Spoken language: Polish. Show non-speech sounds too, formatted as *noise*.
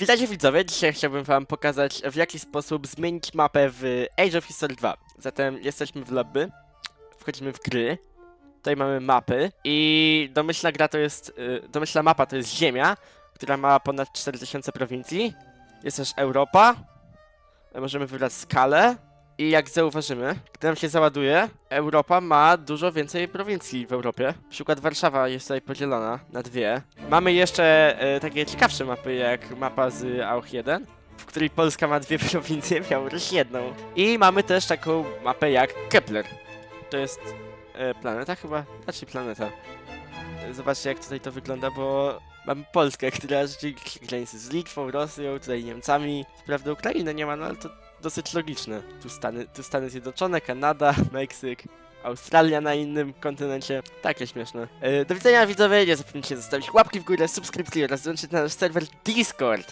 Witajcie widzowie, dzisiaj chciałbym wam pokazać w jaki sposób zmienić mapę w Age of History 2. Zatem jesteśmy w lobby, wchodzimy w gry, tutaj mamy mapy i domyślna gra to jest, y, domyślna mapa to jest Ziemia, która ma ponad 4000 prowincji. Jest też Europa, możemy wybrać skalę i jak zauważymy, gdy nam się załaduje, Europa ma dużo więcej prowincji w Europie. Na przykład Warszawa jest tutaj podzielona na dwie. Mamy jeszcze e, takie ciekawsze mapy, jak mapa z AUch 1, w której Polska ma dwie *laughs* prowincje, Białoruś jedną. I mamy też taką mapę jak Kepler. To jest e, planeta chyba? Znaczy planeta. Zobaczcie jak tutaj to wygląda, bo mamy Polskę, która rzeczywiście granicy z Litwą, Rosją, tutaj Niemcami. Co prawda Ukrainy nie ma, no ale to dosyć logiczne. Tu Stany, tu Stany Zjednoczone, Kanada, *laughs* Meksyk, Australia na innym kontynencie. Takie śmieszne. E, Do widzenia widzowie, nie zapomnijcie zostawić łapki w górę, subskrypcji oraz dołączyć na nasz serwer Discord.